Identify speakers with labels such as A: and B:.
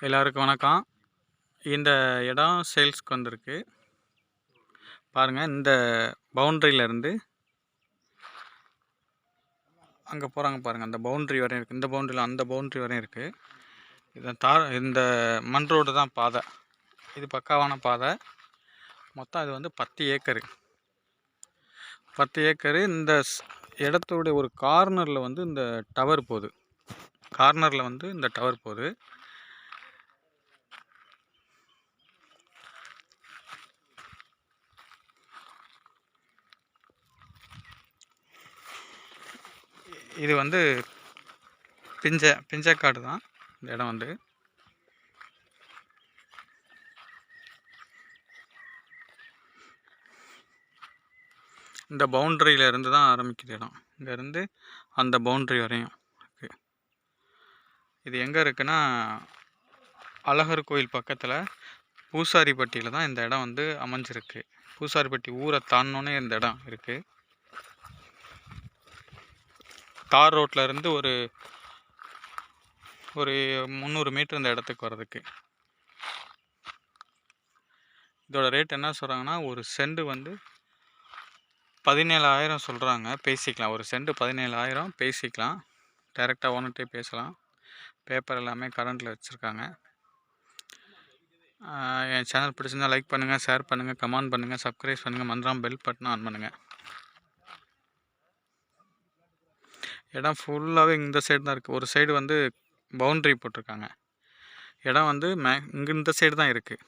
A: எல்லாருக்கும் வணக்கம். இந்த இடம் சேல்ஸ்க்கு வந்திருக்கு. பாருங்கள் இந்த பவுண்ட்ரியிலேருந்து அங்கே போகிறாங்க பாருங்கள் அந்த பவுண்ட்ரி வரையும் இருக்குது இந்த பவுண்ட்ரியில் அந்த பவுண்ட்ரி வரையும் இருக்குது இந்த தார் இந்த மண் ரோடு தான் பாதை. இது பக்காவான பாதை. மொத்தம் இது வந்து பத்து ஏக்கரு. பத்து ஏக்கரு. இந்த ஸ்- ஒரு கார்னரில் வந்து இந்த டவர் போகுது. கார்னரில் வந்து இந்த டவர் போகுது. இது வந்து பிஞ்ச பிஞ்சக்காடு தான். இந்த இடம் வந்து. இந்த பவுண்ட்ரியில இருந்து தான் ஆரம்பிக்குது இடம். இங்கேருந்து அந்த பவுண்ட்ரி வரையும் இருக்கு. இது எங்கே இருக்குன்னா அழகர் கோயில் பக்கத்தில் பூசாரிப்பட்டியில் தான் இந்த இடம் வந்து அமைஞ்சிருக்கு. பூசாரிப்பட்டி ஊரை தாண்டினோன்னே இந்த இடம் இருக்குது தார் ரோட்ல இருந்து ஒரு ஒரு முந்நூறு மீட்ரு இந்த இடத்துக்கு வர்றதுக்கு. இதோட ரேட் என்ன சொல்கிறாங்கன்னா ஒரு செண்டு வந்து பதினேழாயிரம் சொல்கிறாங்க பேசிக்கலாம். ஒரு செண்டு பதினேழாயிரம் பேசிக்கலாம். டைரெக்டாக ஓனர்கிட்டே பேசலாம். பேப்பர் எல்லாமே கரண்ட்டில் வச்சுருக்காங்க. என் சேனல் பிடிச்சிருந்தா லைக் பண்ணுங்கள் ஷேர் பண்ணுங்கள் கமெண்ட் பண்ணுங்கள் சப்ஸ்கிரைப் பண்ணுங்கள் மந்திரம் பெல் பட்டன் ஆன் பண்ணுங்கள் இடம் ஃபுல்லாகவே இந்த சைடு தான் இருக்குது ஒரு சைடு வந்து பவுண்ட்ரி போட்டிருக்காங்க. இடம் வந்து மே இங்கே இந்த சைடு தான் இருக்குது